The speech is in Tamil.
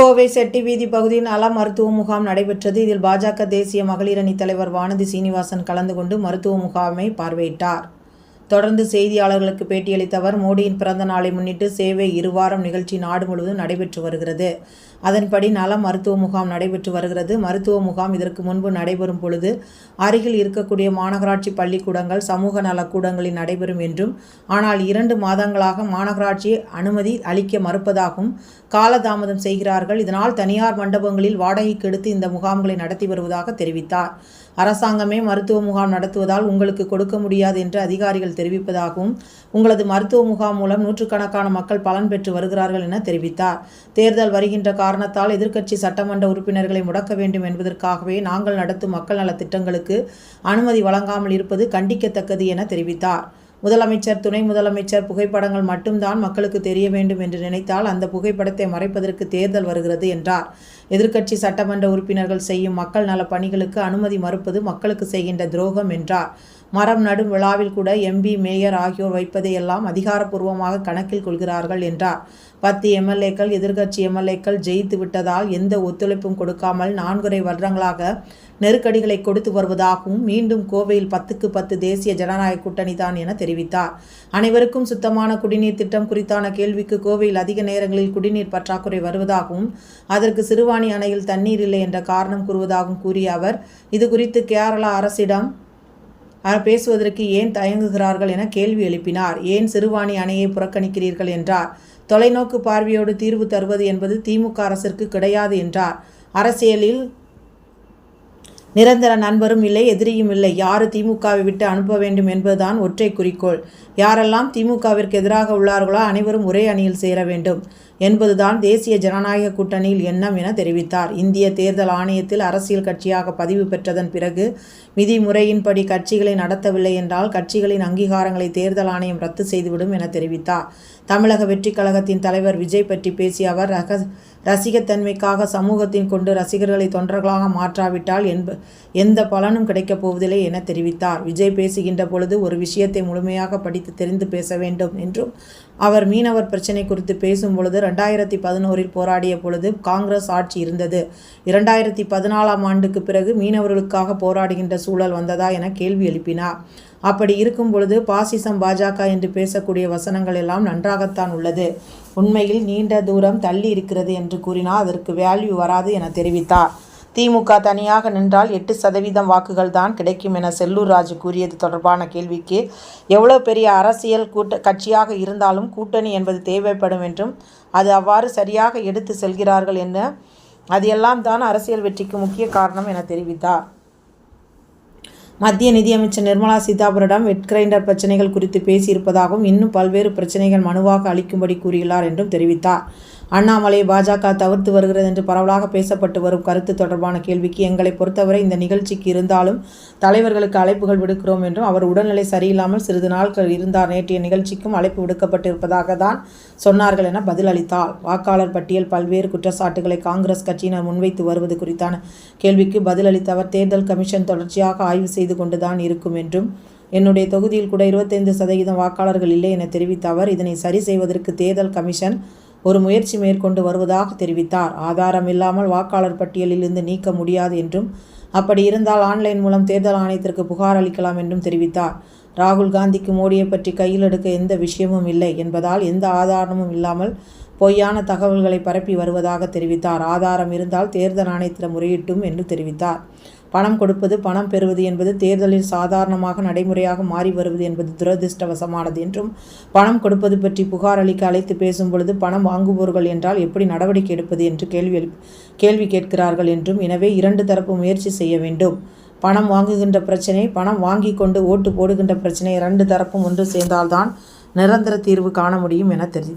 கோவை செட்டி வீதி பகுதியில் அல மருத்துவ முகாம் நடைபெற்றது. இதில் பாஜக தேசிய மகளிர் அணி தலைவர் வானதி சீனிவாசன் கலந்து கொண்டு மருத்துவ முகாமை பார்வையிட்டார். தொடர்ந்து செய்தியாளர்களுக்கு பேட்டியளித்த அவர் மோடியின் பிறந்த நாளை முன்னிட்டு சேவை இருவாரம் நிகழ்ச்சி நாடு முழுவதும் நடைபெற்று வருகிறது. அதன்படி நல மருத்துவ முகாம் நடைபெற்று வருகிறது. மருத்துவ முகாம் இதற்கு முன்பு நடைபெறும் பொழுது அருகில் இருக்கக்கூடிய மாநகராட்சி பள்ளிக்கூடங்கள் சமூக நலக்கூடங்களில் நடைபெறும் என்றும் ஆனால் இரண்டு மாதங்களாக மாநகராட்சி அனுமதி அளிக்க மறுப்பதாகவும் காலதாமதம் செய்கிறார்கள். இதனால் தனியார் மண்டபங்களில் வாடகைக்கு எடுத்து இந்த முகாம்களை நடத்தி வருவதாக தெரிவித்தார். அரசாங்கமே மருத்துவ முகாம் நடத்துவதால் உங்களுக்கு கொடுக்க முடியாது என்று அதிகாரிகள் தெரிவிப்பதாகவும் உங்களது மருத்துவ முகாம் மூலம் நூற்றுக்கணக்கான மக்கள் பலன் பெற்று வருகிறார்கள் என தெரிவித்தார். தேர்தல் வருகின்ற காரணத்தால் எதிர்க்கட்சி சட்டமன்ற உறுப்பினர்களை முடக்க வேண்டும் என்பதற்காகவே நாங்கள் நடத்தும் மக்கள் நலத் திட்டங்களுக்கு அனுமதி வழங்காமல் இருப்பது கண்டிக்கத்தக்கது என தெரிவித்தார். முதலமைச்சர் துணை முதலமைச்சர் புகைப்படங்கள் மட்டும்தான் மக்களுக்கு தெரிய வேண்டும் என்று நினைத்தால் அந்த புகைப்படத்தை மறைப்பதற்கு தேர்தல் வருகிறது என்றார். எதிர்க்கட்சி சட்டமன்ற உறுப்பினர்கள் செய்யும் மக்கள் நல பணிகளுக்கு அனுமதி மறுப்பது மக்களுக்கு செய்கின்ற துரோகம் என்றார். மரம் நடும் விழாவில் கூட எம்பி மேயர் ஆகியோர் வைப்பதையெல்லாம் அதிகாரப்பூர்வமாக கணக்கில் கொள்கிறார்கள் என்றார். பத்து எம்எல்ஏக்கள் எதிர்க்கட்சி எம்எல்ஏக்கள் ஜெயித்து விட்டதால் எந்த ஒத்துழைப்பும் கொடுக்காமல் நான்குரை வருடங்களாக நெருக்கடிகளை கொடுத்து வருவதாகவும் மீண்டும் கோவையில் பத்துக்கு பத்து தேசிய ஜனநாயக கூட்டணி தான் என தெரிவித்தார். அனைவருக்கும் சுத்தமான குடிநீர் திட்டம் குறித்தான கேள்விக்கு கோவையில் அதிக நேரங்களில் குடிநீர் பற்றாக்குறை வருவதாகவும் அதற்கு சிறுவாணி அணையில் தண்ணீர் இல்லை என்ற காரணம் கூறுவதாகவும் கூறிய அவர் இது குறித்து கேரளா அரசிடம் பேசுவதற்கு ஏன் தயங்குகிறார்கள் என கேள்வி எழுப்பினார். ஏன் சிறுவாணி அணையை புறக்கணிக்கிறீர்கள் என்றார். தொலைநோக்கு பார்வையோடு தீர்வு தருவது என்பது திமுக அரசிற்கு கிடையாது என்றார். அரசியலில் நிரந்தர நண்பரும் இல்லை எதிரியும் இல்லை. யாரு திமுகவை விட்டு அனுப்ப வேண்டும் என்பதுதான் ஒற்றை குறிக்கோள். யாரெல்லாம் திமுகவிற்கு எதிராக உள்ளார்களோ அனைவரும் ஒரே அணியில் சேர வேண்டும் என்பதுதான் தேசிய ஜனநாயக கூட்டணியில் எண்ணம் என தெரிவித்தார். இந்திய தேர்தல் ஆணையத்தில் அரசியல் கட்சியாக பதிவு பெற்றதன் பிறகு விதிமுறையின்படி கட்சிகளை நடத்தவில்லை என்றால் கட்சிகளின் அங்கீகாரங்களை தேர்தல் ஆணையம் ரத்து செய்துவிடும் என தெரிவித்தார். தமிழக வெற்றி கழகத்தின் தலைவர் விஜய் பற்றி பேசிய அவர் ரக ரசிகத்தன்மைக்காக சமூகத்தின் கொண்டு ரசிகர்களை தொண்டர்களாக மாற்றாவிட்டால் என்ப எந்த பலனும் கிடைக்கப் போவதில்லை என தெரிவித்தார். விஜய் பேசுகின்ற பொழுது ஒரு விஷயத்தை முழுமையாக படித்து தெரிந்து பேச வேண்டும் என்றும் அவர் மீனவர் பிரச்சினை குறித்து பேசும் பொழுது ரெண்டாயிரத்தி பதினோரில் போராடிய பொழுது காங்கிரஸ் ஆட்சி இருந்தது. இரண்டாயிரத்தி பதினாலாம் ஆண்டுக்கு பிறகு மீனவர்களுக்காக போராடுகின்ற சூழல் வந்ததா என கேள்வி எழுப்பினார். அப்படி இருக்கும் பொழுது பாசிசம் பாஜக என்று பேசக்கூடிய வசனங்கள் எல்லாம் நன்றாகத்தான் உள்ளது. உண்மையில் நீண்ட தூரம் தள்ளி இருக்கிறது என்று கூறினால் அதற்கு வேல்யூ வராது என தெரிவித்தார். திமுக தனியாக நின்றால் எட்டு சதவீதம் வாக்குகள் தான் கிடைக்கும் என செல்லூர் ராஜு கூறியது தொடர்பான கேள்விக்கு எவ்வளோ பெரிய அரசியல் கூட்ட கட்சியாக இருந்தாலும் கூட்டணி என்பது தேவைப்படும் என்றும் அது அவ்வாறு சரியாக எடுத்து செல்கிறார்கள் என்ன அது எல்லாம் தான் அரசியல் வெற்றிக்கு முக்கிய காரணம் என தெரிவித்தார். மத்திய நிதியமைச்சர் நிர்மலா சீதாராமனிடம் வெட் கிரைண்டர் பிரச்சனைகள் குறித்து பேசியிருப்பதாகவும் இன்னும் பல்வேறு பிரச்சனைகள் மனுவாக அளிக்கும்படி கூறியுள்ளார் என்றும் தெரிவித்தார். அண்ணாமலை பாஜக தவிர்த்து வருகிறது என்று பரவலாக பேசப்பட்டு வரும் கருத்து தொடர்பான கேள்விக்கு எங்களை பொறுத்தவரை இந்த நிகழ்ச்சிக்கு இருந்தாலும் தலைவர்களுக்கு அழைப்புகள் விடுக்கிறோம் என்றும் அவர் உடல்நிலை சரியில்லாமல் சிறிது நாட்கள் இருந்தார். நேற்றைய நிகழ்ச்சிக்கும் அழைப்பு விடுக்கப்பட்டிருப்பதாக தான் சொன்னார்கள் என பதிலளித்தார். வாக்காளர் பட்டியல் பல்வேறு குற்றச்சாட்டுகளை காங்கிரஸ் கட்சியினர் முன்வைத்து வருவது குறித்தான கேள்விக்கு பதிலளித்த அவர் தேர்தல் கமிஷன் தொடர்ச்சியாக ஆய்வு செய்து கொண்டுதான் இருக்கும் என்றும் என்னுடைய தொகுதியில் கூட இருபத்தைந்து சதவீதம் வாக்காளர்கள் இல்லை என தெரிவித்த அவர் இதனை சரி செய்வதற்கு தேர்தல் கமிஷன் ஒரு முயற்சி மேற்கொண்டு வருவதாக தெரிவித்தார். ஆதாரம் இல்லாமல் வாக்காளர் பட்டியலில் இருந்து நீக்க முடியாது என்றும் அப்படி இருந்தால் ஆன்லைன் மூலம் தேர்தல் ஆணையத்திற்கு புகார் அளிக்கலாம் என்றும் தெரிவித்தார். ராகுல் காந்திக்கு மோடியை பற்றி கையில் எடுக்க எந்த விஷயமும் இல்லை என்பதால் எந்த ஆதாரமும் இல்லாமல் பொய்யான தகவல்களை பரப்பி வருவதாக தெரிவித்தார். ஆதாரம் இருந்தால் தேர்தல் ஆணையத்திடம் முறையிட்டும் என்று தெரிவித்தார். பணம் கொடுப்பது பணம் பெறுவது என்பது தேர்தலில் சாதாரணமாக நடைமுறையாக மாறி வருவது என்பது துரதிருஷ்டவசமானது என்றும் பணம் கொடுப்பது பற்றி புகார் அளிக்க அழைத்து பேசும் பொழுது பணம் வாங்குபவர்கள் என்றால் எப்படி நடவடிக்கை எடுப்பது என்று கேள்வி கேள்வி கேட்கிறார்கள் என்றும் எனவே இரண்டு தரப்பு முயற்சி செய்ய வேண்டும். பணம் வாங்குகின்ற பிரச்சனை பணம் வாங்கி கொண்டு ஓட்டு போடுகின்ற பிரச்சனை இரண்டு தரப்பும் ஒன்று சேர்ந்தால்தான் நிரந்தர தீர்வு காண முடியும் என தெரி